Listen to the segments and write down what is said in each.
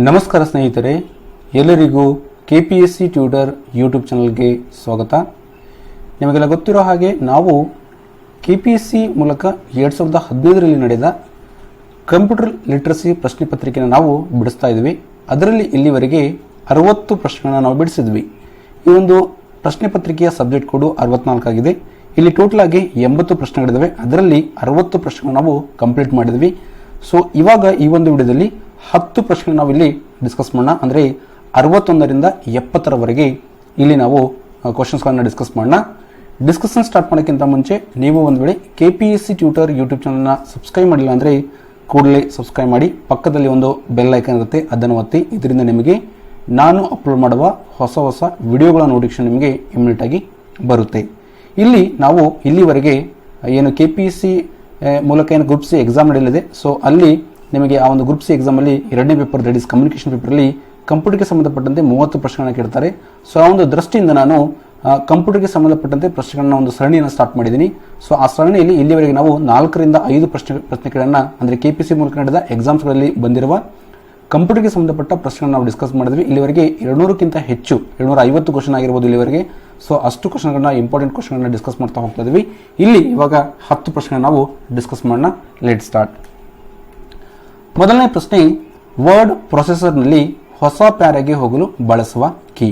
ನಮಸ್ಕಾರ ಸ್ನೇಹಿತರೆ, ಎಲ್ಲರಿಗೂ K P S C tutor YouTube ಚಾನಲ್ಗೆ ಸ್ವಾಗತ. ನಿಮಗೆಲ್ಲ ಗೊತ್ತಿರೋ ಹಾಗೆ ನಾವು ಕೆ ಪಿ ಎಸ್ ಸಿ ಮೂಲಕ ಎರಡು ಸಾವಿರದ ಹದಿನೈದರಲ್ಲಿ ನಡೆದ ಕಂಪ್ಯೂಟರ್ ಲಿಟ್ರಸಿ ಪ್ರಶ್ನೆ ಪತ್ರಿಕೆನ ನಾವು ಬಿಡಿಸ್ತಾ ಇದ್ವಿ. ಅದರಲ್ಲಿ ಇಲ್ಲಿವರೆಗೆ ಅರವತ್ತು ಪ್ರಶ್ನೆಗಳನ್ನು ನಾವು ಬಿಡಿಸಿದ್ವಿ. ಈ ಒಂದು ಪ್ರಶ್ನೆ ಪತ್ರಿಕೆಯ ಸಬ್ಜೆಕ್ಟ್ ಕೋಡು ಅರವತ್ನಾಲ್ಕಾಗಿದೆ ಇಲ್ಲಿ ಟೋಟಲ್ ಆಗಿ ಎಂಬತ್ತು ಪ್ರಶ್ನೆಗಳಿದ್ದಾವೆ ಅದರಲ್ಲಿ ಅರವತ್ತು ಪ್ರಶ್ನೆಗಳು ನಾವು ಕಂಪ್ಲೀಟ್ ಮಾಡಿದ್ವಿ. ಸೊ ಇವಾಗ ಈ ಒಂದು ವಿಡಿಯೋದಲ್ಲಿ ಹತ್ತು ಪ್ರಶ್ನೆ ನಾವು ಇಲ್ಲಿ ಡಿಸ್ಕಸ್ ಮಾಡೋಣ. ಅಂದರೆ ಅರವತ್ತೊಂದರಿಂದ ಎಪ್ಪತ್ತರವರೆಗೆ ಇಲ್ಲಿ ನಾವು ಕ್ವಶನ್ಸ್ಗಳನ್ನು ಡಿಸ್ಕಸ್ ಮಾಡೋಣ. ಡಿಸ್ಕಷನ್ ಸ್ಟಾರ್ಟ್ ಮಾಡೋಕ್ಕಿಂತ ಮುಂಚೆ ನೀವು ಒಂದು ವೇಳೆ K P S C tutor YouTube ಚಾನಲ್ನ ಸಬ್ಸ್ಕ್ರೈಬ್ ಮಾಡಿಲ್ಲ ಅಂದರೆ ಕೂಡಲೇ ಸಬ್ಸ್ಕ್ರೈಬ್ ಮಾಡಿ. ಪಕ್ಕದಲ್ಲಿ ಒಂದು ಬೆಲ್ ಐಕನ್ ಇರುತ್ತೆ, ಅದನ್ನು ಒತ್ತಿ. ಇದರಿಂದ ನಿಮಗೆ ನಾನು ಅಪ್ಲೋಡ್ ಮಾಡುವ ಹೊಸ ಹೊಸ ವಿಡಿಯೋಗಳ ನೋಟಿಫಿಕೇಶನ್ ನಿಮಗೆ ಇಮಿಡಿಯೇಟ್ ಆಗಿ ಬರುತ್ತೆ. ಇಲ್ಲಿ ನಾವು ಇಲ್ಲಿವರೆಗೆ ಏನು ಕೆ ಪಿ ಎಸ್ ಸಿ ಮೂಲಕ ಏನು ಗ್ರೂಪ್ ಸಿ ಎಕ್ಸಾಮ್ ನಡೆಯಲಿದೆ ಸೊ ಅಲ್ಲಿ ನಿಮಗೆ ಆ ಒಂದು ಗ್ರೂಪ್ ಸಿ ಎಕ್ಸಾಮಲ್ಲಿ ಎರಡನೇ ಪೇಪರ್ ದಟ್ ಇಸ್ ಕಮ್ಯುನಿಕೇಷನ್ ಪೇಪರಲ್ಲಿ ಕಂಪ್ಯೂಟರ್ಗೆ ಸಂಬಂಧಪಟ್ಟಂತೆ ಮೂವತ್ತು ಪ್ರಶ್ನೆಗಳನ್ನ ಕೇಳ್ತಾರೆ. ಸೊ ಆ ಒಂದು ದೃಷ್ಟಿಯಿಂದ ನಾನು ಕಂಪ್ಯೂಟರ್ಗೆ ಸಂಬಂಧಪಟ್ಟಂತೆ ಪ್ರಶ್ನೆಗಳನ್ನ ಒಂದು ಸರಣಿಯನ್ನು ಸ್ಟಾರ್ಟ್ ಮಾಡಿದ್ದೀನಿ. ಸೊ ಆ ಸರಣಿಯಲ್ಲಿ ಇಲ್ಲಿವರೆಗೆ ನಾವು ನಾಲ್ಕರಿಂದ ಐದು ಪ್ರಶ್ನೆ, ಪ್ರಶ್ನೆಗಳನ್ನು ಅಂದರೆ ಕೆ ಪಿ ಸಿ ಮೂಲಕ ನಡೆದ ಎಕ್ಸಾಮ್ಸ್ಗಳಲ್ಲಿ ಬಂದಿರುವ ಕಂಪ್ಯೂಟರ್ಗೆ ಸಂಬಂಧಪಟ್ಟ ಪ್ರಶ್ನೆಗಳನ್ನ ನಾವು ಡಿಸ್ಕಸ್ ಮಾಡಿದ್ವಿ. ಇಲ್ಲಿವರೆಗೆ ಎರಡುನೂರಕ್ಕಿಂತ ಹೆಚ್ಚು ಎರಡುನೂರ ಐವತ್ತು ಕ್ವಶನ್ ಆಗಿರ್ಬೋದು ಇಲ್ಲಿವರೆಗೆ. ಸೊ ಅಷ್ಟು ಕ್ವಶನ್ಗಳನ್ನ ಇಂಪಾರ್ಟೆಂಟ್ ಕ್ವಶನ್ಗಳನ್ನ ಡಿಸ್ಕಸ್ ಮಾಡ್ತಾ ಹೋಗ್ತಾ ಇದ್ವಿ. ಇಲ್ಲಿ ಇವಾಗ ಹತ್ತು ಪ್ರಶ್ನೆ ನಾವು ಡಿಸ್ಕಸ್ ಮಾಡೋಣ. ಲೆಟ್ ಸ್ಟಾರ್ಟ್ ಮೊದಲನೇ ಪ್ರಶ್ನೆ ವರ್ಡ್ ಪ್ರೊಸೆಸರ್ನಲ್ಲಿ ಹೊಸ ಪ್ಯಾರಾಗೆ ಹೋಗಲು ಬಳಸುವ ಕೀ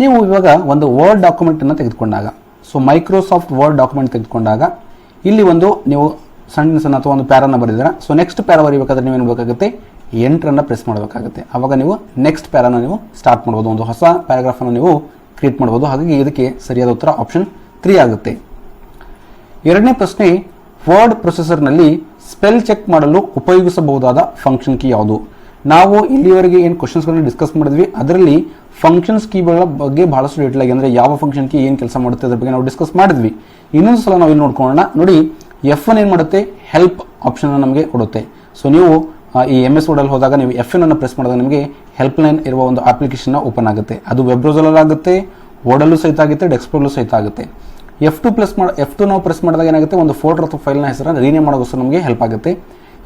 ನೀವು ಇವಾಗ ಒಂದು ವರ್ಡ್ ಡಾಕ್ಯುಮೆಂಟನ್ನು ತೆಗೆದುಕೊಂಡಾಗ ಸೊ ಮೈಕ್ರೋಸಾಫ್ಟ್ ವರ್ಡ್ ಡಾಕ್ಯುಮೆಂಟ್ ತೆಗೆದುಕೊಂಡಾಗ, ಇಲ್ಲಿ ಒಂದು ನೀವು ಸಣ್ಣ ಸಣ್ಣ ಅಥವಾ ಒಂದು ಪ್ಯಾರನ್ನು ಬರೆದಿರ ಸೊ ನೆಕ್ಸ್ಟ್ ಪ್ಯಾರ ಬರೀಬೇಕಾದ್ರೆ ನೀವೇನು ಬೇಕಾಗುತ್ತೆ ಎಂಟ್ರನ್ನು ಪ್ರೆಸ್ ಮಾಡಬೇಕಾಗುತ್ತೆ. ಆವಾಗ ನೀವು ನೆಕ್ಸ್ಟ್ ಪ್ಯಾರನ್ನು ನೀವು ಸ್ಟಾರ್ಟ್ ಮಾಡ್ಬೋದು. ಒಂದು ಹೊಸ ಪ್ಯಾರಾಗ್ರಾಫನ್ನು ನೀವು ಕ್ರಿಯೇಟ್ ಮಾಡ್ಬೋದು. ಹಾಗಾಗಿ ಇದಕ್ಕೆ ಸರಿಯಾದ ಉತ್ತರ ಆಪ್ಷನ್ ತ್ರೀ ಆಗುತ್ತೆ. ಎರಡನೇ ಪ್ರಶ್ನೆ ವರ್ಡ್ ಪ್ರೊಸೆಸರ್ನಲ್ಲಿ ಸ್ಪೆಲ್ ಚೆಕ್ ಮಾಡಲು ಉಪಯೋಗಿಸಬಹುದಾದ ಫಂಕ್ಷನ್ ಕೀ ಯಾವುದು? ನಾವು ಇಲ್ಲಿವರೆಗೆ ಏನು ಕ್ವಶನ್ಸ್ಗಳನ್ನ ಡಿಸ್ಕಸ್ ಮಾಡಿದ್ವಿ, ಅದರಲ್ಲಿ ಫಂಕ್ಷನ್ಸ್ ಕೀಗಳ ಬಗ್ಗೆ ಬಹಳಷ್ಟು ಡೀಟೇಲ್ ಆಗಿ, ಅಂದರೆ ಯಾವ ಫಂಕ್ಷನ್ ಕೀ ಏನು ಕೆಲಸ ಮಾಡುತ್ತೆ ಅದ್ರ ಬಗ್ಗೆ ನಾವು ಡಿಸ್ಕಸ್ ಮಾಡಿದ್ವಿ. ಇನ್ನೊಂದು ಸಲ ನಾವು ಇಲ್ಲಿ ನೋಡ್ಕೊಳ್ಳೋಣ. ನೋಡಿ ಎಫ್ ಒನ್ ಏನು ಮಾಡುತ್ತೆ? ಹೆಲ್ಪ್ ಆಪ್ಷನ್ ನಮಗೆ ಕೊಡುತ್ತೆ. ಸೊ ನೀವು ಈ ಎಂ ಎಸ್ ವರ್ಡಲ್ಲಿ ಹೋದಾಗ ನೀವು ಎಫ್ ಎನ್ ಅನ್ನು ಪ್ರೆಸ್ ಮಾಡಿದಾಗ ನಿಮಗೆ ಹೆಲ್ಪ್ ಲೈನ್ ಇರುವ ಒಂದು ಅಪ್ಲಿಕೇಶನ್ ಓಪನ್ ಆಗುತ್ತೆ. ಅದು ವೆಬ್ ಬ್ರೌಸರಲ್ಲಿ ಆಗುತ್ತೆ ಸಹಿತ ಆಗುತ್ತೆ ಡೆಸ್ಕ್ಟಾಪಲ್ಲೂ ಸಹಿತ ಆಗುತ್ತೆ. ಎಫ್ ಟು ಪ್ಲಸ್ ಮಾಡಿ ಎಫ್ ಟು ನಾವು ಪ್ರೆಸ್ ಮಾಡಿದಾಗ ಏನಾಗುತ್ತೆ? ಒಂದು ಫೋಲ್ಡರ್ ಅಥವಾ ಫೈಲ್ನ ಹೆಸರನ್ನು ರೀನೇಮ್ ಮಾಡೋಕ್ಕೋಸ್ಕರ ನಮಗೆ ಹೆಲ್ಪ್ ಆಗುತ್ತೆ.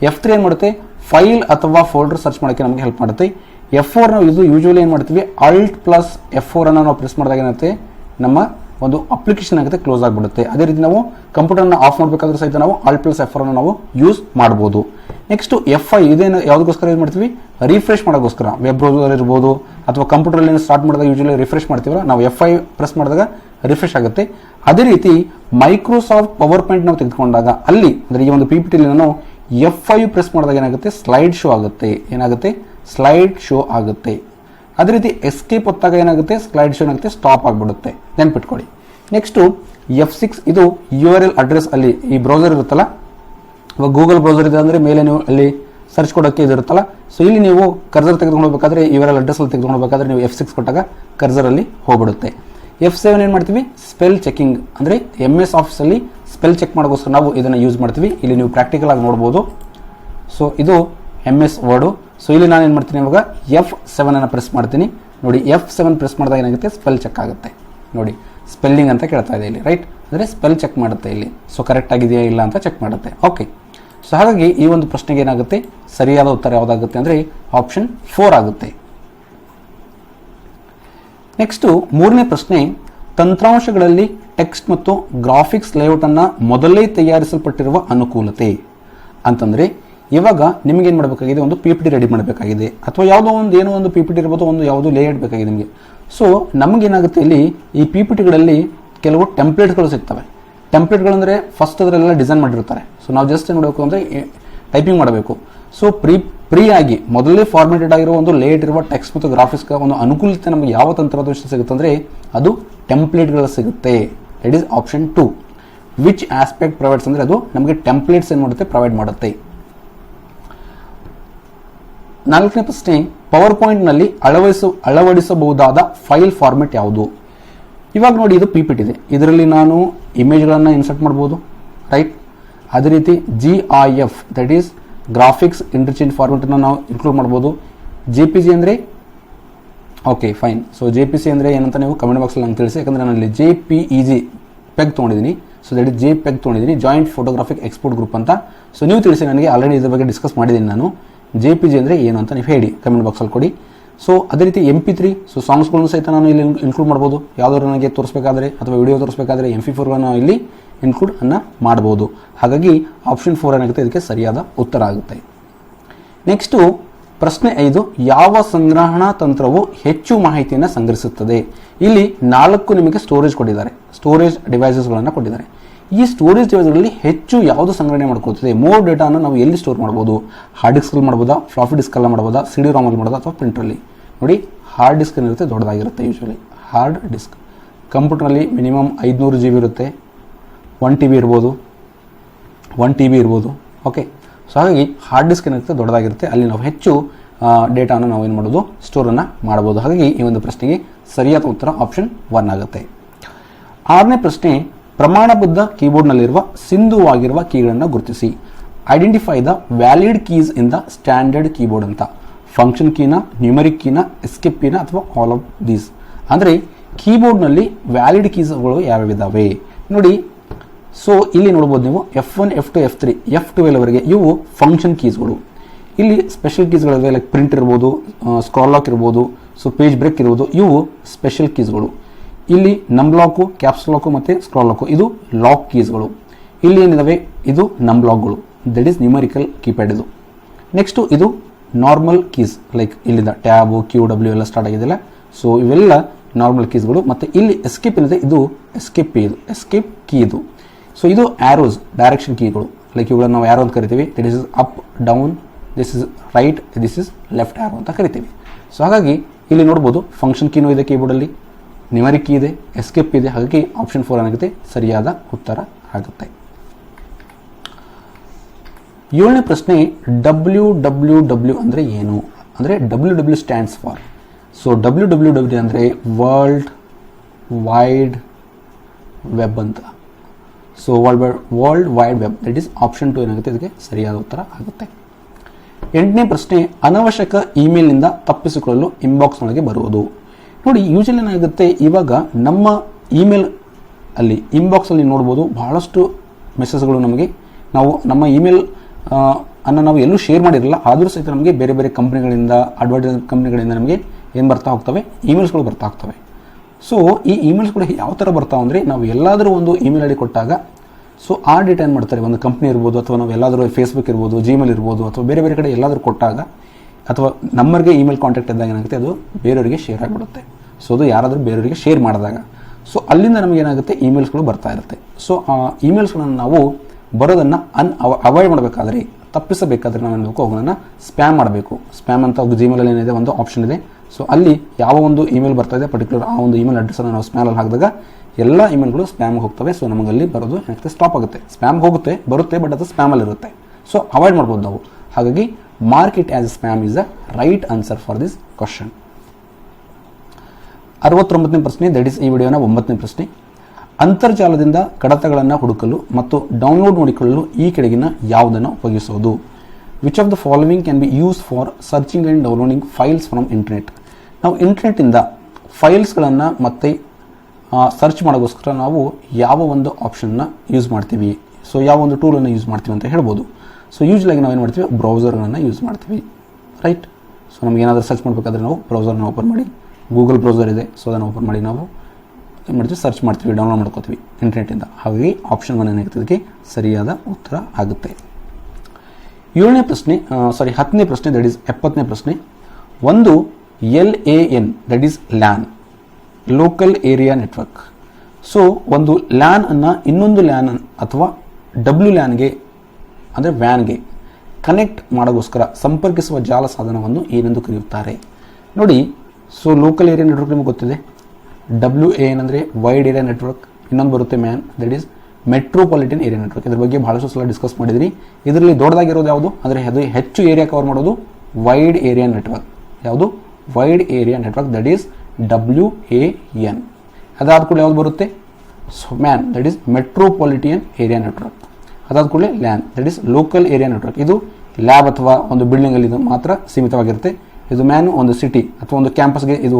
ಎಫ್ ತ್ರೀ ಏನು ಮಾಡುತ್ತೆ? ಫೈಲ್ ಅಥವಾ ಫೋಲ್ಡರ್ ಸರ್ಚ್ ಮಾಡೋಕ್ಕೆ ನಮಗೆ ಹೆಲ್ಪ್ ಮಾಡುತ್ತೆ. ಎಫ್ ಫೋರ್ ನಾವು ಇದು ಯೂಶುವಲಿ ಏನು ಮಾಡ್ತೀವಿ? ಅಲ್ಟ್ ಪ್ಲಸ್ ಎಫ್ ಫೋರ್ ಅನ್ನು ನಾವು ಪ್ರೆಸ್ ಮಾಡಿದಾಗ ಏನಾಗುತ್ತೆ? ನಮ್ಮ ಒಂದು ಅಪ್ಲಿಕೇಶನ್ ಆಗುತ್ತೆ ಕ್ಲೋಸ್ ಆಗಿಬಿಡುತ್ತೆ. ಅದೇ ರೀತಿ ನಾವು ಕಂಪ್ಯೂಟರ್ನ ಆಫ್ ಮಾಡಬೇಕಾದ್ರೂ ಸಹಿತ ನಾವು ಆಲ್ ಪ್ಲಸ್ ಎಫ್ ಅನ್ನು ನಾವು ಯೂಸ್ ಮಾಡ್ಬೋದು. ನೆಕ್ಸ್ಟ್ ಎಫ್ ಐ ಇದೇನು ಯಾವುದಕ್ಕೋಸ್ಕರ ಏನು ಮಾಡ್ತೀವಿ? ರಿಫ್ರೆಶ್ ಮಾಡೋಕ್ಕೋಸ್ಕರ. ವೆಬ್ ಬ್ರೌಸರ್ ಇರ್ಬೋದು, ಅಥವಾ ಕಂಪ್ಯೂಟರಲ್ಲಿ ಸ್ಟಾರ್ಟ್ ಮಾಡಿದಾಗ ಯೂಶಲಿ ರಿಫ್ರೆಶ್ ಮಾಡ್ತೀವಲ್ಲ, ನಾವು ಎಫ್ ಐ ಪ್ರೆಸ್ ಮಾಡಿದಾಗ ರಿಫ್ರೆಶ್ ಆಗುತ್ತೆ. ಅದೇ ರೀತಿ ಮೈಕ್ರೋಸಾಫ್ಟ್ ಪವರ್ ಪಾಯಿಂಟ್ ನಾವು ತೆಗೆದುಕೊಂಡಾಗ ಅಲ್ಲಿ, ಅಂದರೆ ಈ ಒಂದು ಪಿ ಪಿ ಟಿಲಿ ನಾನು ಎಫ್ ಫೈವ್ ಪ್ರೆಸ್ ಮಾಡಿದಾಗ ಏನಾಗುತ್ತೆ? ಸ್ಲೈಡ್ ಶೋ ಆಗುತ್ತೆ. ಏನಾಗುತ್ತೆ? ಸ್ಲೈಡ್ ಶೋ ಆಗುತ್ತೆ. ಅದೇ ರೀತಿ ಎಸ್ಕೇಪ್ ಹೊತ್ತಾಗ ಏನಾಗುತ್ತೆ? ಸ್ಲೈಡ್ ಶೋ ಏನಾಗುತ್ತೆ? ಸ್ಟಾಪ್ ಆಗಿಬಿಡುತ್ತೆ. ನೆನ್ಪಿಟ್ಕೊಳ್ಳಿ. ನೆಕ್ಸ್ಟು ಎಫ್ ಸಿಕ್ಸ್ ಇದು ಯು ಆರ್ ಎಲ್ ಅಡ್ರೆಸ್ ಅಲ್ಲಿ ಈ ಬ್ರೌಸರ್ ಇರುತ್ತಲ್ಲ? ಇವಾಗ ಗೂಗಲ್ ಬ್ರೌಸರ್ ಇದೆ ಅಂದರೆ ಮೇಲೆ ನೀವು ಅಲ್ಲಿ ಸರ್ಚ್ ಕೊಡೋಕ್ಕೆ ಇದಿರುತ್ತಲ್ಲ ಸೊ ಇಲ್ಲಿ ನೀವು ಕರ್ಸರ್ ತೆಗೆದುಕೊಂಡು ಆರ್ ಎಲ್ ಅಡ್ರೆಸ್ ಅಲ್ಲಿ ತೆಗೆದುಕೊಂಡು ಹೋಗಬೇಕಾದ್ರೆ ನೀವು ಎಫ್ ಸಿಕ್ಸ್ ಕೊಟ್ಟಾಗ ಕರ್ಸರಲ್ಲಿ ಹೋಗ್ಬಿಡುತ್ತೆ. ಎಫ್ ಸೆವೆನ್ ಏನು ಮಾಡ್ತೀವಿ? ಸ್ಪೆಲ್ ಚೆಕಿಂಗ್ ಅಂದರೆ ಎಂ ಎಸ್ ಆಫೀಸಲ್ಲಿ ಸ್ಪೆಲ್ ಚೆಕ್ ಮಾಡೋಕ್ಕೋಸ್ಕರ ನಾವು ಇದನ್ನು ಯೂಸ್ ಮಾಡ್ತೀವಿ. ಇಲ್ಲಿ ನೀವು ಪ್ರಾಕ್ಟಿಕಲ್ ಆಗಿ ನೋಡ್ಬೋದು. ಸೊ ಇದು ಎಂ ಎಸ್ ವರ್ಡು ಸೊ ಇಲ್ಲಿ ನಾನು ಏನು ಮಾಡ್ತೀನಿ ಇವಾಗ? ಎಫ್ ಸೆವೆನನ್ನು ಪ್ರೆಸ್ ಮಾಡ್ತೀನಿ. ನೋಡಿ, ಎಫ್ ಸೆವೆನ್ ಪ್ರೆಸ್ ಮಾಡಿದಾಗ ಏನಾಗುತ್ತೆ? ಸ್ಪೆಲ್ ಚೆಕ್ ಆಗುತ್ತೆ. ನೋಡಿ ಸ್ಪೆಲ್ಲಿಂಗ್ ಅಂತ ಕೇಳ್ತಾ ಇದೆ ಇಲ್ಲಿ ರೈಟ್ ಅಂದರೆ ಸ್ಪೆಲ್ ಚೆಕ್ ಮಾಡುತ್ತೆ ಇಲ್ಲಿ. ಸೊ ಕರೆಕ್ಟ್ ಆಗಿದೆಯಾ ಇಲ್ಲ ಅಂತ ಚೆಕ್ ಮಾಡುತ್ತೆ. ಓಕೆ ಸೊ ಹಾಗಾಗಿ ಈ ಒಂದು ಪ್ರಶ್ನೆಗೆ ಏನಾಗುತ್ತೆ? ಸರಿಯಾದ ಉತ್ತರ ಯಾವುದಾಗುತ್ತೆ ಅಂದರೆ ಆಪ್ಷನ್ ಫೋರ್ ಆಗುತ್ತೆ. ನೆಕ್ಸ್ಟು ಮೂರನೇ ಪ್ರಶ್ನೆ, ತಂತ್ರಾಂಶಗಳಲ್ಲಿ ಟೆಕ್ಸ್ಟ್ ಮತ್ತು ಗ್ರಾಫಿಕ್ಸ್ ಲೇಔಟ್ ಅನ್ನ ಮೊದಲೇ ತಯಾರಿಸಲ್ಪಟ್ಟಿರುವ ಅನುಕೂಲತೆ. ಅಂತಂದ್ರೆ, ಇವಾಗ ನಿಮ್ಗೆ ಏನು ಮಾಡಬೇಕಾಗಿದೆ? ಒಂದು ಪಿ ಪಿ ರೆಡಿ ಮಾಡಬೇಕಾಗಿದೆ. ಅಥವಾ ಯಾವುದೋ ಒಂದು, ಏನೋ ಒಂದು ಪಿ ಪಿ ಟಿ ಇರ್ಬೋದು, ಒಂದು ಯಾವುದೋ ಲೇಔಟ್ ಬೇಕಾಗಿದೆ ನಿಮಗೆ. ಸೊ ನಮಗೇನಾಗುತ್ತೆ ಇಲ್ಲಿ, ಈ ಪಿ ಪಿ ಟಿಗಳಲ್ಲಿ ಕೆಲವು ಟೆಂಪ್ಲೇಟ್ಗಳು ಸಿಗ್ತವೆ. ಟೆಂಪ್ಲೇಟ್ಗಳಂದರೆ ಫಸ್ಟ್ ಅದರಲ್ಲೆಲ್ಲ ಡಿಸೈನ್ ಮಾಡಿರ್ತಾರೆ. ಸೊ ನಾವು ಜಸ್ಟ್ ಏನು ಮಾಡಬೇಕು ಅಂದರೆ ಟೈಪಿಂಗ್ ಮಾಡಬೇಕು. ಸೊ ಪ್ರೀ ಪ್ರೀ ಆಗಿ ಮೊದಲೇ ಫಾರ್ಮೇಟೆಡ್ ಆಗಿರೋ ಒಂದು ಲೇಟ್ ಇರುವ ಟೆಕ್ಸ್ಟ್ ಮತ್ತು ಗ್ರಾಫಿಕ್ಸ್ ಒಂದು ಅನುಕೂಲತೆ ನಮಗೆ ಯಾವ ತಂತ್ರದೃಷ್ಟ ಸಿಗುತ್ತೆ ಅಂದರೆ ಅದು ಟೆಂಪ್ಲೇಟ್ಗಳು ಸಿಗುತ್ತೆ. It is option to which aspect provides ಅಂದರೆ ಅದು ನಮಗೆ ಟೆಂಪ್ಲೇಟ್ಸ್ ಏನು ಮಾಡುತ್ತೆ ಪ್ರೊವೈಡ್ ಮಾಡುತ್ತೆ. ನಾಲ್ಕನೇ ಪ್ರಶ್ನೆ ಪವರ್ ಪಾಯಿಂಟ್ನಲ್ಲಿ ಅಳವಡಿಸ, ಅಳವಡಿಸಬಹುದಾದ ಫೈಲ್ ಫಾರ್ಮೆಟ್ ಯಾವುದು? ಇವಾಗ ನೋಡಿ ಇದು ಪಿ ಪಿ ಇದೆ. ಇದರಲ್ಲಿ ನಾನು ಇಮೇಜ್ಗಳನ್ನು ಇನ್ಸರ್ಟ್ ಮಾಡ್ಬೋದು ರೈಟ್ ಅದೇ ರೀತಿ G I F that is graphics interchange ಫಾರ್ಮೆಟನ್ನು ನಾವು ಇನ್ಕ್ಲೂಡ್ ಮಾಡ್ಬೋದು. ಜೆ ಪಿ ಜಿ ಅಂದರೆ okay fine so J P C ಅಂದರೆ ಏನಂತ ನೀವು ಕಮೆಂಟ್ ಬಾಕ್ಸಲ್ಲಿ ನಂಗೆ ತಿಳಿಸಿ. ಯಾಕಂದರೆ ನಾನಲ್ಲಿ J P E G peg ತೊಗೊಂಡಿದ್ದೀನಿ so that is J peg ತೊಗೊಂಡಿದ್ದೀನಿ ಜಾಯಿಂಟ್ ಫೋಟೋಗ್ರಾಫಿಕ್ ಎಕ್ಸ್ಪೋರ್ಟ್ ಗ್ರೂಪ್ ಅಂತ. ಸೊ ನೀವು ತಿಳಿಸಿ, ನನಗೆ ಆಲ್ರೆಡಿ ಇದ್ರ ಬಗ್ಗೆ ಡಿಸ್ಕಸ್ ಮಾಡಿದ್ದೀನಿ ನಾನು. ಜೆ ಪಿ ಜಿ ಅಂದರೆ ಏನು ಅಂತ ನೀವು ಹೇಳಿ. ಕಮೆಂಟ್ ಬಾಕ್ಸಲ್ಲಿ ಕೊಡಿ. ಸೊ ಅದೇ ರೀತಿ ಎಂ ಪಿ ತ್ರೀ ಸೊ ಸಾಂಗ್ಸ್ಗಳನ್ನು ಸಹಿತ ನಾನು ಇಲ್ಲಿ ಇನ್ಕ್ಲೂಡ್ ಮಾಡ್ಬೋದು. ಯಾವ್ದಾದ್ರು ನನಗೆ ತೋರಿಸಬೇಕಾದ್ರೆ ಅಥವಾ ವಿಡಿಯೋ ತೋರಿಸಬೇಕಾದ್ರೆ ಎಂ ಪಿ ಫೋರ್ಗಳನ್ನು ಇಲ್ಲಿ ಇನ್ಕ್ಲೂಡ್ ಅನ್ನು ಮಾಡ್ಬೋದು. ಹಾಗಾಗಿ ಆಪ್ಷನ್ ಫೋರ್ ಏನಾಗುತ್ತೆ? ಇದಕ್ಕೆ ಸರಿಯಾದ ಉತ್ತರ ಆಗುತ್ತೆ. ನೆಕ್ಸ್ಟು ಪ್ರಶ್ನೆ ಐದು, ಯಾವ ಸಂಗ್ರಹಣಾ ತಂತ್ರವು ಹೆಚ್ಚು ಮಾಹಿತಿಯನ್ನು ಸಂಗ್ರಹಿಸುತ್ತದೆ? ಇಲ್ಲಿ ನಾಲ್ಕು ನಿಮಗೆ ಸ್ಟೋರೇಜ್ ಕೊಟ್ಟಿದ್ದಾರೆ. ಸ್ಟೋರೇಜ್ ಡಿವೈಸಸ್ಗಳನ್ನು ಕೊಟ್ಟಿದ್ದಾರೆ. ಈ ಸ್ಟೋರೇಜ್ ಡಿವೈಸ್ಗಳಲ್ಲಿ ಹೆಚ್ಚು ಯಾವುದು ಸಂಗ್ರಹಣೆ ಮಾಡ್ಕೊಳ್ತದೆ? ಮೋರ್ ಡೇಟಾನ ನಾವು ಎಲ್ಲಿ ಸ್ಟೋರ್ ಮಾಡ್ಬೋದು? ಹಾರ್ಡ್ ಡಿಸ್ಕಲ್ಲಿ ಮಾಡ್ಬೋದಾ? ಫ್ಲಾಫಿ ಡಿಸ್ಕಲ್ಲಿ ಮಾಡ್ಬೋದಾ? ಸಿ ಡಿ ರಾಮಲ್ಲಿ ಮಾಡ್ಬೋದಾ? ಅಥವಾ ಪ್ರಿಂಟರಲ್ಲಿ ನೋಡಿ ಹಾರ್ಡ್ ಡಿಸ್ಕ್ ಏನಿರುತ್ತೆ ದೊಡ್ಡದಾಗಿರುತ್ತೆ ಯೂಶ್ವಲಿ ಹಾರ್ಡ್ ಡಿಸ್ಕ್ ಕಂಪ್ಯೂಟರ್ನಲ್ಲಿ ಮಿನಿಮಮ್ ಐದುನೂರು ಜಿ ಬಿ ಇರುತ್ತೆ. ಒನ್ ಟಿ ಬಿ ಇರ್ಬೋದು. ಒನ್ ಟಿ ಬಿ ಇರ್ಬೋದು. ಓಕೆ ಸೊ ಹಾಗಾಗಿ ಹಾರ್ಡ್ ಡಿಸ್ಕ್ ಏನಿರುತ್ತೆ ದೊಡ್ಡದಾಗಿರುತ್ತೆ. ಅಲ್ಲಿ ನಾವು ಹೆಚ್ಚು ಡೇಟಾನ ನಾವು ಏನು ಮಾಡೋದು? ಸ್ಟೋರನ್ನು ಮಾಡ್ಬೋದು. ಹಾಗಾಗಿ ಈ ಒಂದು ಪ್ರಶ್ನೆಗೆ ಸರಿಯಾದ ಉತ್ತರ ಆಪ್ಷನ್ ಒನ್ ಆಗುತ್ತೆ. ಆರನೇ ಪ್ರಶ್ನೆ ಪ್ರಮಾಣಬದ್ಧ ಕೀಬೋರ್ಡ್ನಲ್ಲಿರುವ ಸಿಂಧುವಾಗಿರುವ ಕೀಗಳನ್ನು ಗುರುತಿಸಿ. Identify the valid keys in the standard keyboard ಅಂತ. ಫಂಕ್ಷನ್ ಕೀನ ನ್ಯೂಮರಿಕ್ ಕೀನ ಎಸ್ಕೇಪ್ ಕೀನ ಅಥವಾ ಆಲ್ ಆಫ್ ದೀಸ್ ಅಂದರೆ ಕೀಬೋರ್ಡ್ನಲ್ಲಿ ವ್ಯಾಲಿಡ್ ಕೀಸ್ಗಳು ಯಾವ್ಯಾವಿದ್ದಾವೆ ನೋಡಿ ಸೊ ಇಲ್ಲಿ ನೋಡ್ಬೋದು ನೀವು F one F two F three F ಟುವೆಲ್ವರೆಗೆ ಇವು ಫಂಕ್ಷನ್ ಕೀಸ್ಗಳು ಇಲ್ಲಿ ಸ್ಪೆಷಲ್ ಕೀಸ್ಗಳಿವೆ ಲೈಕ್ ಪ್ರಿಂಟ್ ಇರ್ಬೋದು ಸ್ಕ್ರಾಲ್ ಲಾಕ್ ಇರ್ಬೋದು ಸೊ ಪೇಜ್ ಬ್ರೇಕ್ ಇರ್ಬೋದು, ಇವು ಸ್ಪೆಷಲ್ ಕೀಸ್ಗಳು ಇಲ್ಲಿ ನಮ್ ಲಾಕು ಕ್ಯಾಪ್ಸ್ ಲಾಕು ಮತ್ತು ಸ್ಕ್ರಾಲ್ ಲಾಕು ಇದು ಲಾಕ್ ಕೀಸ್ಗಳು ಇಲ್ಲಿ ಏನಿದಾವೆ? ಇದು ನಮ್ ಲಾಕ್ಗಳು ದಟ್ ಈಸ್ ನ್ಯೂಮರಿಕಲ್ ಕೀಪ್ಯಾಡ್ ಇದು. ನೆಕ್ಸ್ಟು ಇದು ನಾರ್ಮಲ್ ಕೀಸ್ ಲೈಕ್ ಇಲ್ಲಿಂದ ಟ್ಯಾಬು ಕ್ಯೂ ಡಬ್ಲ್ಯೂ ಎಲ್ಲ ಸ್ಟಾರ್ಟ್ ಆಗಿದೆಯಲ್ಲ ಸೊ ಇವೆಲ್ಲ ನಾರ್ಮಲ್ ಕೀಸ್ಗಳು ಮತ್ತು ಇಲ್ಲಿ ಎಸ್ಕೇಪ್ ಏನಿದೆ? ಇದು ಎಸ್ಕೇಪ್ ಪಿ ಇದು. ಎಸ್ಕೇಪ್ ಕೀ ಇದು. ಸೊ ಇದು ಆ್ಯರೋಸ್ ಡೈರೆಕ್ಷನ್ ಕೀಗಳು ಲೈಕ್ ಇವುಗಳನ್ನು ನಾವು ಯಾರೋ ಅಂತ ಕರಿತೀವಿ. This is up down this is right this is left arrow ಅಂತ ಕರಿತೀವಿ. ಸೊ ಹಾಗಾಗಿ ಇಲ್ಲಿ ನೋಡ್ಬೋದು ಫಂಕ್ಷನ್ ಕೀನೂ ಇದೆ ಕೀಬೋರ್ಡಲ್ಲಿ ನಿಮರಿಕ್ ಕೀ ಇದೆ ಎಸ್ಕೇಪ್ ಇದೆ, ಹಾಗಾಗಿ ಆಪ್ಷನ್ ಫೋರ್ ಏನಾಗುತ್ತೆ? ಸರಿಯಾದ ಉತ್ತರ ಆಗುತ್ತೆ. ಏಳನೇ ಪ್ರಶ್ನೆ ಡಬ್ಲ್ಯೂ ಡಬ್ಲ್ಯೂ ಡಬ್ಲ್ಯೂ ಅಂದರೆ ಏನು? ಅಂದರೆ W W stands for so W W W ಅಂದರೆ ವರ್ಲ್ಡ್ ವೈಡ್ ವೆಬ್ ಅಂತ. So world wide world wide web that is option to ಏನಾಗುತ್ತೆ? ಇದಕ್ಕೆ ಸರಿಯಾದ ಉತ್ತರ ಆಗುತ್ತೆ. ಎಂಟನೇ ಪ್ರಶ್ನೆ, ಅನವಶ್ಯಕ ಇಮೇಲ್ನಿಂದ ತಪ್ಪಿಸಿಕೊಳ್ಳಲು ಇನ್ಬಾಕ್ಸ್ನೊಳಗೆ ಬರುವುದು. ನೋಡಿ ಯೂಶಲಿ ಏನಾಗುತ್ತೆ, ಇವಾಗ ನಮ್ಮ ಇಮೇಲ್ ಅಲ್ಲಿ ಇನ್ಬಾಕ್ಸಲ್ಲಿ ನೋಡ್ಬೋದು, ಬಹಳಷ್ಟು ಮೆಸೇಜ್ಗಳು ನಮಗೆ. ನಾವು ನಮ್ಮ ಇಮೇಲ್ ಅನ್ನು ನಾವು ಎಲ್ಲೂ ಶೇರ್ ಮಾಡಿರಲ್ಲ, ಆದರೂ ಸಹಿತ ನಮಗೆ ಬೇರೆ ಬೇರೆ ಕಂಪ್ನಿಗಳಿಂದ ಅಡ್ವರ್ಟೈಸ್ ಕಂಪ್ನಿಗಳಿಂದ ನಮಗೆ ಏನು ಬರ್ತಾ ಹೋಗ್ತವೆ? ಇಮೇಲ್ಸ್ಗಳು ಬರ್ತಾ ಹೋಗ್ತವೆ. ಸೊ ಈ ಇಮೇಲ್ಸ್ಗಳು ಯಾವ ಥರ ಬರ್ತಾವೆ ಅಂದರೆ, ನಾವು ಎಲ್ಲಾದರೂ ಒಂದು ಇಮೇಲ್ ಐ ಡಿ ಕೊಟ್ಟಾಗ ಸೊ ಆ ಡೇಟಾ ಏನು ಮಾಡ್ತಾರೆ? ಒಂದು ಕಂಪ್ನಿ ಇರ್ಬೋದು, ಅಥವಾ ನಾವು ಎಲ್ಲಾದರೂ ಫೇಸ್ಬುಕ್ ಇರ್ಬೋದು ಜಿಮೇಲ್ ಇರ್ಬೋದು, ಅಥವಾ ಬೇರೆ ಬೇರೆ ಕಡೆ ಎಲ್ಲಾದರೂ ಕೊಟ್ಟಾಗ ಅಥವಾ ನಮ್ಮರಿಗೆ ಇಮೇಲ್ ಕಾಂಟ್ಯಾಕ್ಟ್ ಇದ್ದಾಗ ಏನಾಗುತ್ತೆ? ಅದು ಬೇರೆಯವರಿಗೆ ಶೇರ್ ಆಗಿಬಿಡುತ್ತೆ. ಸೊ ಅದು ಯಾರಾದರೂ ಬೇರೆಯವರಿಗೆ ಶೇರ್ ಮಾಡಿದಾಗ. ಸೊ ಅಲ್ಲಿಂದ ನಮಗೆ ಏನಾಗುತ್ತೆ? ಇಮೇಲ್ಸ್ಗಳು ಬರ್ತಾ ಇರುತ್ತೆ. ಸೊ ಆ ಇಮೇಲ್ಸ್ಗಳನ್ನು ನಾವು ಬರೋದನ್ನು ಅನ್ ಅವಾಯ್ಡ್ ಮಾಡಬೇಕಾದ್ರೆ, ತಪ್ಪಿಸಬೇಕಾದ್ರೆ ನಾವು ಏನು ಮಾಡಬೇಕು ಅವುಗಳನ್ನು ಸ್ಪ್ಯಾಮ್ ಮಾಡಬೇಕು. ಸ್ಪ್ಯಾಮ್ ಅಂತ ಜಿಮೇಲಲ್ಲಿ ಏನಿದೆ? ಒಂದು ಆಪ್ಷನ್ ಇದೆ. ಸೊ ಅಲ್ಲಿ ಯಾವ ಒಂದು ಇಮೇಲ್ ಬರ್ತಾ ಇದೆ? ಪರ್ಟಿಕ್ಯುಲರ್ ಆ ಒಂದು ಇಮೇಲ್ ಅಡ್ರೆಸ್ಸನ್ನು ನಾವು ಸ್ಪ್ಯಾಮಲ್ಲಿ ಹಾಕಿದಾಗ ಎಲ್ಲ ಇಮೇಲ್ಗಳು ಸ್ಪ್ಯಾಮ್ಗೆ ಹೋಗ್ತವೆ. ಸೊ ನಮಗಲ್ಲಿ ಬರೋದು ಏನಾಗುತ್ತೆ? ಸ್ಟಾಪ್ ಆಗುತ್ತೆ. ಸ್ಪ್ಯಾಮ್ ಹೋಗುತ್ತೆ, ಬರುತ್ತೆ ಬಟ್ ಅದು ಸ್ಪ್ಯಾಮಲ್ಲಿರುತ್ತೆ ಸೊ ಅವಾಯ್ಡ್ ಮಾಡ್ಬೋದು ನಾವು. ಹಾಗಾಗಿ mark it as spam is the right answer for this question ಅರವತ್ತೊಂಬತ್ತನೇ ಪ್ರಶ್ನೆ ದಟ್ ಈಸ್ ಈ ವಿಡಿಯೋನ ಒಂಬತ್ತನೇ ಪ್ರಶ್ನೆ. ಅಂತರ್ಜಾಲದಿಂದ ಕಡತಗಳನ್ನು ಹುಡುಕಲು ಮತ್ತು ಡೌನ್ಲೋಡ್ ಮಾಡಿಕೊಳ್ಳಲು ಈ ಕೆಳಗಿನ ಯಾವುದನ್ನು ಉಪಯೋಗಿಸುವುದು which of the following can be use for searching and downloading files from internet ನಾವು ಇಂಟರ್ನೆಟ್ಟಿಂದ ಫೈಲ್ಸ್ಗಳನ್ನು ಮತ್ತೆ ಸರ್ಚ್ ಮಾಡೋಕ್ಕೋಸ್ಕರ ನಾವು ಯಾವ ಒಂದು ಆಪ್ಷನ್ನ ಯೂಸ್ ಮಾಡ್ತೀವಿ? ಸೊ ಯಾವ ಒಂದು ಟೂಲನ್ನು ಯೂಸ್ ಮಾಡ್ತೀವಿ ಅಂತ ಹೇಳ್ಬೋದು. ಸೊ ಯೂಶ್ವಲಾಗಿ ನಾವು ಏನು ಮಾಡ್ತೀವಿ? ಬ್ರೌಸರ್ಗಳನ್ನು ಯೂಸ್ ಮಾಡ್ತೀವಿ. ರೈಟ್ ಸೊ ನಮ್ಗೆ ಏನಾದರೂ ಸರ್ಚ್ ಮಾಡಬೇಕಾದ್ರೆ ನಾವು ಬ್ರೌಸರ್ನ ಓಪನ್ ಮಾಡಿ ಗೂಗಲ್ ಬ್ರೌಸರ್ ಇದೆ. ಸೊ ಅದನ್ನು ಓಪನ್ ಮಾಡಿ ನಾವು ಏನು ಮಾಡ್ತೀವಿ? ಸರ್ಚ್ ಮಾಡ್ತೀವಿ ಡೌನ್ಲೋಡ್ ಮಾಡ್ಕೋತೀವಿ ಇಂಟರ್ನೆಟಿಂದ ಹಾಗಾಗಿ ಆಪ್ಷನ್ ಒನ್ ಏನಾಗುತ್ತೆ? ಅದಕ್ಕೆ ಸರಿಯಾದ ಉತ್ತರ ಆಗುತ್ತೆ. ಏಳನೇ ಪ್ರಶ್ನೆ ಸಾರಿ ಹತ್ತನೇ ಪ್ರಶ್ನೆ ದಟ್ ಈಸ್ ಎಪ್ಪತ್ತನೇ ಪ್ರಶ್ನೆ. ಒಂದು L A N that is LAN local area network so ಒಂದು ಲ್ಯಾನ್ ಅನ್ನು ಇನ್ನೊಂದು ಲ್ಯಾನ್ ಅಥವಾ ಡಬ್ಲ್ಯೂ ಲ್ಯಾನ್ಗೆ ಅಂದರೆ ವ್ಯಾನ್ಗೆ ಕನೆಕ್ಟ್ ಮಾಡೋಗೋಸ್ಕರ ಸಂಪರ್ಕಿಸುವ ಜಾಲ ಸಾಧನವನ್ನು ಏನೆಂದು ಕರೆಯುತ್ತಾರೆ. ನೋಡಿ ಸೊ ಲೋಕಲ್ ಏರಿಯಾ ನೆಟ್ವರ್ಕ್ ನಿಮಗೆ ಗೊತ್ತಿದೆ. ಡಬ್ಲ್ಯೂ ಎ ಎನ್ ಅಂದರೆ ವೈಡ್ ಏರಿಯಾ ನೆಟ್ವರ್ಕ್ ಇನ್ನೊಂದು ಬರುತ್ತೆ MAN that is metropolitan area network ಇದ್ರ ಬಗ್ಗೆ ಬಹಳಷ್ಟು ಸಲ ಡಿಸ್ಕಸ್ ಮಾಡಿದ್ದೀನಿ ಇದರಲ್ಲಿ ದೊಡ್ಡದಾಗಿರೋದು ಯಾವುದು? ಅಂದರೆ ಅದು ಹೆಚ್ಚು ಏರಿಯಾ ಕವರ್ ಮಾಡೋದು ವೈಡ್ ಏರಿಯಾ ನೆಟ್ವರ್ಕ್ ಯಾವುದು? Wide area network that is W A N ಅದಾದ ಕೂಡ ಯಾವುದು ಬರುತ್ತೆ? So MAN that is metropolitan area network ಅದಾದ ಕೂಡಲೇ LAN that is local area network ಇದು ಲ್ಯಾಬ್ ಅಥವಾ ಒಂದು ಬಿಲ್ಡಿಂಗಲ್ಲಿ ಇದು ಮಾತ್ರ ಸೀಮಿತವಾಗಿರುತ್ತೆ. ಇದು ಮ್ಯಾನು ಒಂದು ಸಿಟಿ ಅಥವಾ ಒಂದು ಕ್ಯಾಂಪಸ್ಗೆ ಇದು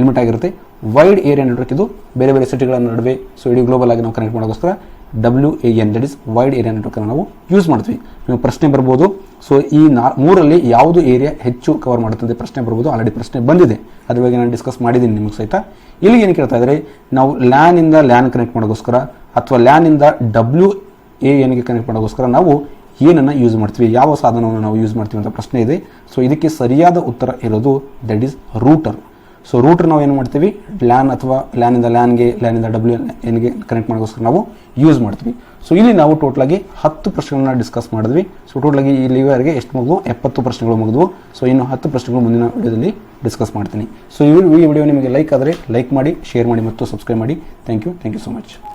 ಲಿಮಿಟ್ ಆಗಿರುತ್ತೆ. ವೈಡ್ ಏರಿಯಾ ನೆಟ್ವರ್ಕ್ ಇದು ಬೇರೆ ಬೇರೆ ಸಿಟಿಗಳ ನಡುವೆ ಸೊ ಇಡೀ ಗ್ಲೋಬಲ್ ಆಗಿ ನಾವು ಕನೆಕ್ಟ್ ಮಾಡೋಕ್ಕೋಸ್ಕರ W A N that is wide area network ನಾವು ಯೂಸ್ ಮಾಡ್ತೀವಿ. ನೀವು ಪ್ರಶ್ನೆ ಬರ್ಬೋದು. ಸೊ ಈ ನಾ, ಮೂರಲ್ಲಿ ಯಾವುದು ಏರಿಯಾ ಹೆಚ್ಚು ಕವರ್ ಮಾಡುತ್ತದೆ ಪ್ರಶ್ನೆ ಬರ್ಬೋದು. ಆಲ್ರೆಡಿ ಪ್ರಶ್ನೆ ಬಂದಿದೆ. ಅದ್ರ ಬಗ್ಗೆ ನಾನು ಡಿಸ್ಕಸ್ ಮಾಡಿದ್ದೀನಿ ನಿಮಗೆ ಸಹಿತ. ಇಲ್ಲಿ ಏನು ಕೇಳ್ತಾ ಇದ್ದಾರೆ? ನಾವು ಇಂದ ಲ್ಯಾನ್ ಕನೆಕ್ಟ್ ಮಾಡೋಕ್ಕೋಸ್ಕರ ಅಥವಾ ಲ್ಯಾನ್ ಇಂದ ಡಬ್ಲ್ಯೂ ಎ ಎನ್ಗೆ ಕನೆಕ್ಟ್ ಮಾಡೋಕ್ಕೋಸ್ಕರ ನಾವು ಏನನ್ನು ಯೂಸ್ ಮಾಡ್ತೀವಿ. ಯಾವ ಸಾಧನವನ್ನು ನಾವು ಯೂಸ್ ಮಾಡ್ತೀವಿ ಅಂತ ಪ್ರಶ್ನೆ ಇದೆ. ಸೊ ಇದಕ್ಕೆ ಸರಿಯಾದ ಉತ್ತರ ಇರೋದು that is router so router ನಾವು ಏನು ಮಾಡ್ತೀವಿ? ಲ್ಯಾನ್ ಅಥವಾ ಲ್ಯಾನಿಂದ ಲ್ಯಾನ್ಗೆ ಲ್ಯಾನಿಂದ ಡಬ್ಲ್ಯೂ ಎನ್ಗೆ ಕನೆಕ್ಟ್ ಮಾಡೋಕ್ಕೋಸ್ಕರ ನಾವು ಯೂಸ್ ಮಾಡ್ತೀವಿ. ಸೊ ಇಲ್ಲಿ ನಾವು ಟೋಟಲಾಗಿ ಹತ್ತು ಪ್ರಶ್ನೆಗಳನ್ನ ಡಿಸ್ಕಸ್ ಮಾಡಿದ್ವಿ. ಸೊ ಟೋಟಲಾಗಿ ಇಲ್ಲಿವರೆಗೆ ಎಷ್ಟು ಮುಗಿದ್ವು? ಎಪ್ಪತ್ತು ಪ್ರಶ್ನೆಗಳು ಮುಗಿದ್ವು. ಸೊ ಇನ್ನು ಹತ್ತು ಪ್ರಶ್ನೆಗಳು ಮುಂದಿನ ವಿಡಿಯೋದಲ್ಲಿ ಡಿಸ್ಕಸ್ ಮಾಡ್ತೀನಿ. ಸೊ ಈ ವಿಡಿಯೋ ನಿಮಗೆ ಲೈಕ್ ಆದರೆ ಲೈಕ್ ಮಾಡಿ ಶೇರ್ ಮಾಡಿ ಮತ್ತು ಸಬ್ಸ್ಕ್ರೈಬ್ ಮಾಡಿ. Thank you thank you so much